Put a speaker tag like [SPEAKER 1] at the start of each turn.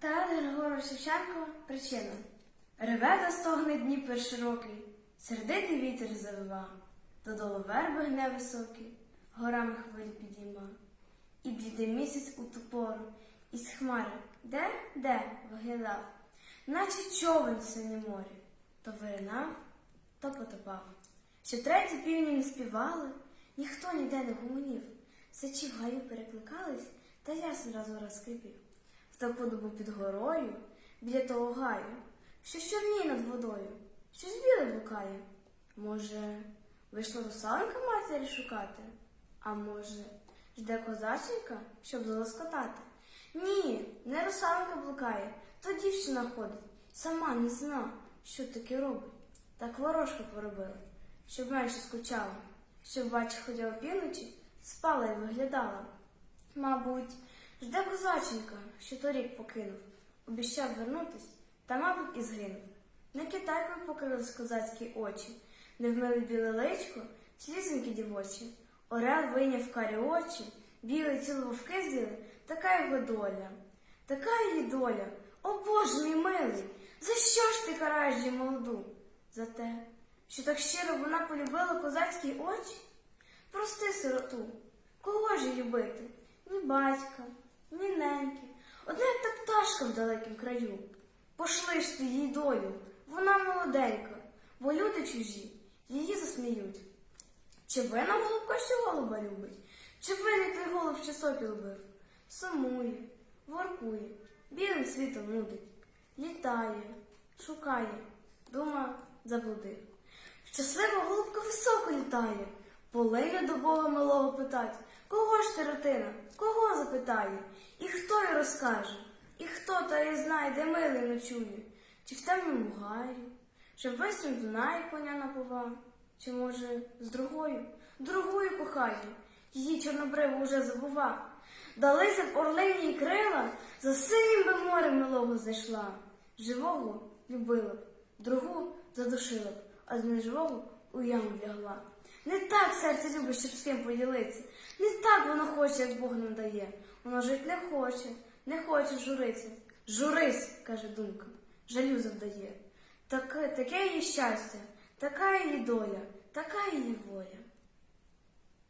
[SPEAKER 1] Тарас Григорович Шевченко причина. Реве та стогне Дніпер широкий, сердитий вітер завива, додолу верби гне високий, горами хвилі підійма. І блідий місяць у ту пору, із хмари, де, де виглядав, наче човен в синє морі, то виринав, то потопав. Що треті півні не співали, ніхто ніде не гомонів, сачі в гаю перекликались, та ясен раз у раз скрипів. В таку добу під горою, біля того гаю, що чорніє над водою, щось біле блукає. Може, вийшла русалка матері шукати? А може, жде козаченька, щоб залоскотати? Ні, не русалка блукає, то дівчина ходить, сама не зна, що таке робить. Так ворожка поробила, щоб менше скучала, щоб бачить ходила півночі, спала і виглядала. Мабуть, жде козаченька, що торік покинув, обіщав вернутись, та, мабуть, і згинув. Не китайкою покрились козацькі очі, не вмили біле личко, слізенькі дівочі, орел вийняв карі очі, білий ціл вовки така його доля, така її доля, о Боже мій милий, за що ж ти караєш її молоду? За те, що так щиро вона полюбила козацькі очі? Прости сироту, кого ж любити? Ні батька, одна як та пташка в далекім краю. Пошли ж ти їй долю, вона молоденька, бо люди чужі її засміють. Чи вина голубка, що голуба любить? Чи винний той голуб, що сопіл бив? Сумує, воркує, білим світом нудить, літає, шукає, дума заблудив. Щаслива голубка високо літає, полине до Бога милого питать, кого ж сиротина, кого запитає, і хто й розкаже, і хто та й знає, де милий ночує, чи в темному гаї, чи в вистрім Дунаї коня напова, чи, може, з другою, другою кохає, її чорнобриву уже забува. Далися б орлині крила, за синім би морем милого зайшла. Живого любила б, другу задушила б, а з неживого у яму лягла. Не так серце любить, щоб з ким поділитися. Не так воно хоче, як Бог нам дає. Воно жить не хоче, не хоче журитися. Журись, каже думка, жалю завдає. Таке, таке її щастя, така її доля, така її воля.